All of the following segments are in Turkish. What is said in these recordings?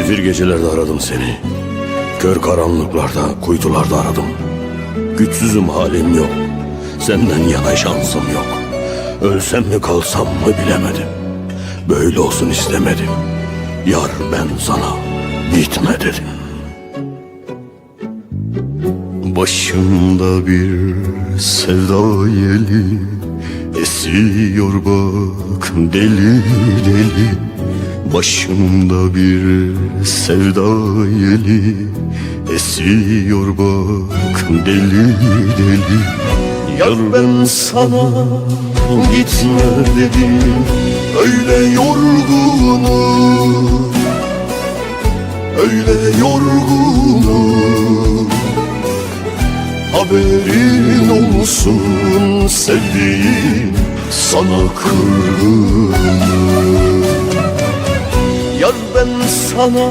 Zifir gecelerde aradım seni. Kör karanlıklarda, kuytularda aradım. Güçsüzüm halim yok. Senden yana şansım yok. Ölsem mi kalsam mı bilemedim. Böyle olsun istemedim. Yar ben sana gitme dedim. Başımda bir sevda yeli Esiyor bak deli deli Başımda bir sevda yeli Esiyor bak deli deli. Yar ben sana gitme dedim Öyle yorgunum. Öyle yorgunum. Haberin olsun sevdiğim sana kırgınım sana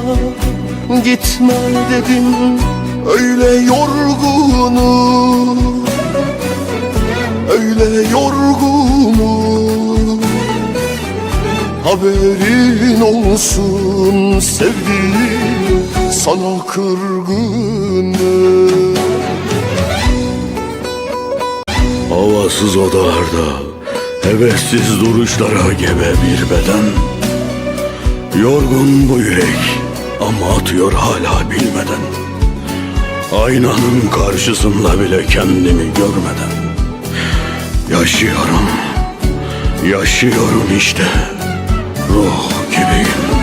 gitme dedim Öyle yorgunum. Öyle yorgunum. Haberin olsun sevdiğim sana kırgınım. Havasız odalarda Hevessiz duruşlara gebe bir beden Yorgun bu yürek ama atıyor hala bilmeden. Aynanın karşısında bile kendimi görmeden. Yaşıyorum, yaşıyorum işte. Ruh gibiyim